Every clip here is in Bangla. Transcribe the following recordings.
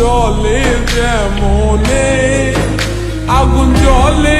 জলে যেমনে আগুন জলে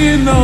vino.